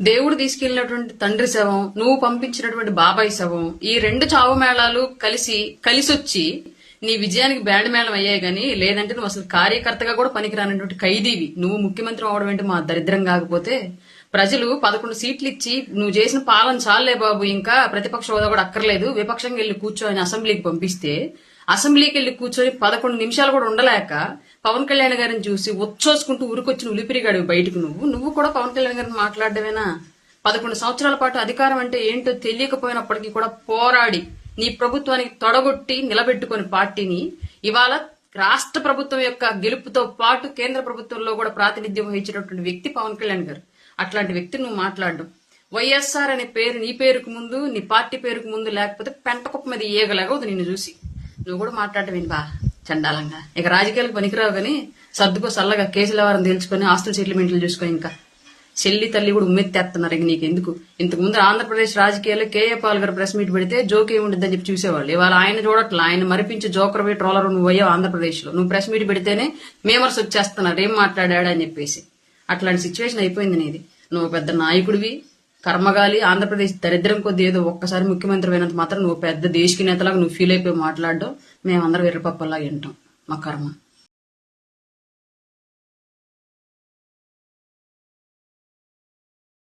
దేవుడు తీసుకెళ్ళినటువంటి తండ్రి శవం నువ్వు పంపించినటువంటి బాబాయ్ శవం ఈ రెండు చావు మేళాలు కలిసి కలిసొచ్చి నీ విజయానికి బ్యాండ్ మేళం అయ్యాయి కానీ లేదంటే నువ్వు అసలు కార్యకర్తగా కూడా పనికిరానటువంటి ఖైదీవి. నువ్వు ముఖ్యమంత్రి అవడం ఏంటి మా దరిద్రం కాకపోతే? ప్రజలు పదకొండు సీట్లు ఇచ్చి నువ్వు చేసిన పాలన చాలే బాబు ఇంకా ప్రతిపక్ష హోదా కూడా అక్కర్లేదు. విపక్షంగా వెళ్ళి కూర్చొని అసెంబ్లీకి పంపిస్తే అసెంబ్లీకి వెళ్ళి కూర్చొని పదకొండు నిమిషాలు కూడా ఉండలేక పవన్ కళ్యాణ్ గారిని చూసి ఉచ్చోసుకుంటూ ఊరికొచ్చిన ఉలిపిరిగాడు బయటకు నువ్వు. నువ్వు కూడా పవన్ కళ్యాణ్ గారిని మాట్లాడమేనా పదకొండు సంవత్సరాల పాటు అధికారం అంటే ఏంటో తెలియకపోయినప్పటికీ కూడా పోరాడి నీ ప్రభుత్వానికి తొడగొట్టి నిలబెట్టుకుని పార్టీని ఇవాళ రాష్ట్ర ప్రభుత్వం యొక్క గెలుపుతో పాటు కేంద్ర ప్రభుత్వంలో కూడా ప్రాతినిధ్యం వహించినటువంటి వ్యక్తి పవన్ కళ్యాణ్ గారు. అట్లాంటి వ్యక్తి నువ్వు మాట్లాడడం. వైఎస్ఆర్ అనే పేరు నీ పేరుకు ముందు నీ పార్టీ పేరుకు ముందు లేకపోతే పెంటకుప్ప మీద ఏగలాగా ఉంది నిన్ను చూసి. నువ్వు కూడా మాట్లాడటం బా? చండాలంగా. ఇక రాజకీయాలకు పనికిరావు కానీ సర్దుకో సల్లగా కేసుల వారం తేల్చుకొని ఆస్తుల సెటిల్మెంట్లు చూసుకో ఇంకా. చెల్లి తల్లి కూడా ఉమ్మెత్తేస్తున్నారు ఇంక నీకు ఎందుకు? ఇంతకు ముందు ఆంధ్రప్రదేశ్ రాజకీయాల్లో K A Paul garu press meet పెడితే జోక్ ఏముంటుందని చెప్పి చూసేవాళ్ళు. ఇవాళ ఆయన చూడట్లా. ఆయన మరిపించి జోకర్ పోయి ట్రోలర్ నువ్వు అయ్యావు ఆంధ్రప్రదేశ్లో. నువ్వు ప్రెస్ మీట్ పెడితేనే మేమర్స్ వచ్చేస్తున్నారు. ఏం మాట్లాడాడు అని చెప్పేసి. అట్లాంటి సిచ్యువేషన్ అయిపోయింది నీది. నువ్వు పెద్ద నాయకుడివి. కర్మగాలి ఆంధ్రప్రదేశ్ దరిద్రం కొద్ది ఏదో ఒక్కసారి ముఖ్యమంత్రి అయినంత మాత్రం నువ్వు పెద్ద దేశకి నేతలాగా నువ్వు ఫీల్ అయిపోయి మాట్లాడడం మేమందరం ఎర్రపప్పలాగా వింటాం. మా కర్మ.